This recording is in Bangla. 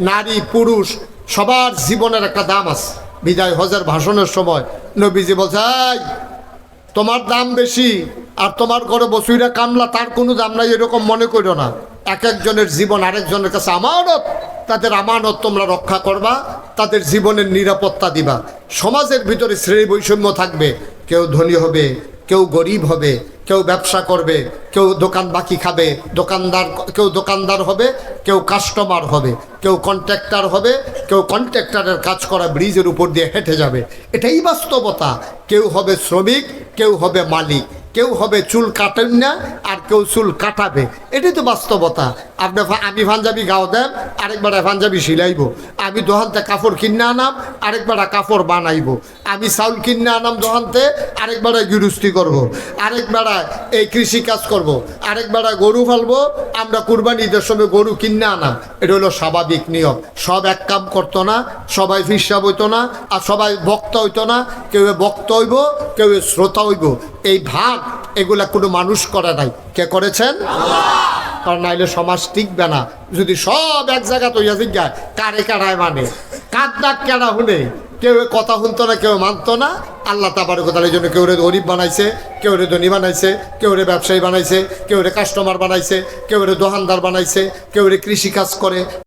নারী পুরুষ সবার জীবনের একটা দাম আছে। বিদায় হজের ভাষণের সময় নবীজি বলছে "এই, তোমার দাম বেশি আর তোমার ঘরে বসুইরা কামলা তার কোনো দাম নাই এরকম মনে করো না। এক একজনের জীবন আরেকজনের কাছে আমানত। তাদের আমানত তোমরা রক্ষা করবা তাদের জীবনের নিরাপত্তা দিবা। সমাজের ভিতরে শ্রেণি বৈষম্য থাকবে কেউ ধনী হবে কেউ গরিব হবে কেউ ব্যবসা করবে, কেউ দোকান বাকি খাবে, দোকানদার কেউ দোকানদার হবে, কেউ কাস্টমার হবে, কেউ কন্ট্রাক্টর হবে, কেউ কন্ট্রাক্টরের কাজ করা ব্রিজের উপর দিয়ে হেঁটে যাবে। এটাই বাস্তবতা। কেউ হবে শ্রমিক, কেউ হবে মালিক। কেউ হবে চুল কাটেন না, আর কেউ চুল কাটাবে। এটাই তো বাস্তবতা। আপনি আমি পাঞ্জাবি গাও দেন, আরেকবার পাঞ্জাবি সিলাইব। আমি দোহানতে কাপড় কিনে আনাম, আরেকবার কাপড় বানাইব। আমি চাউল কিনে আনাম দোহানতে, আরেকবার গৃহস্থী করব। আরেকবার এই কৃষি কাজ করব। আরেকবার গরু ফালবো আমরা কুরবানি ঈদের সময় গরু কিনে আনাম। এটা হলো স্বাভাবিক নিয়ম। সব এক কাম করতো না, সবাই ফিসাব হইতো না, আর সবাই বক্তা হইতো না। কেউ বক্তা হইব, কেউ শ্রোতা হইব। এই ভাগ, এগুলা কোনো মানুষ করা নাই। কে করেছেন? কারণ নাইলে সমাজ টিকবে না। যদি সব এক জায়গা তৈয়া জিজ্ঞায়, কারে কারায় মানে? কার ডাক কেনা হুনে কেউ কথা শুনতো না, কেউ মানতো না। আল্লাহ তাবার কথা এই জন্য কেউ রে গরিব বানাইছে, কেউ রে ধনী বানাইছে, কেউ রে ব্যবসায়ী বানাইছে, কেউ রে কাস্টমার বানাইছে, কেউ রে দোকানদার বানাইছে, কেউ রে কৃষি কাজ করে।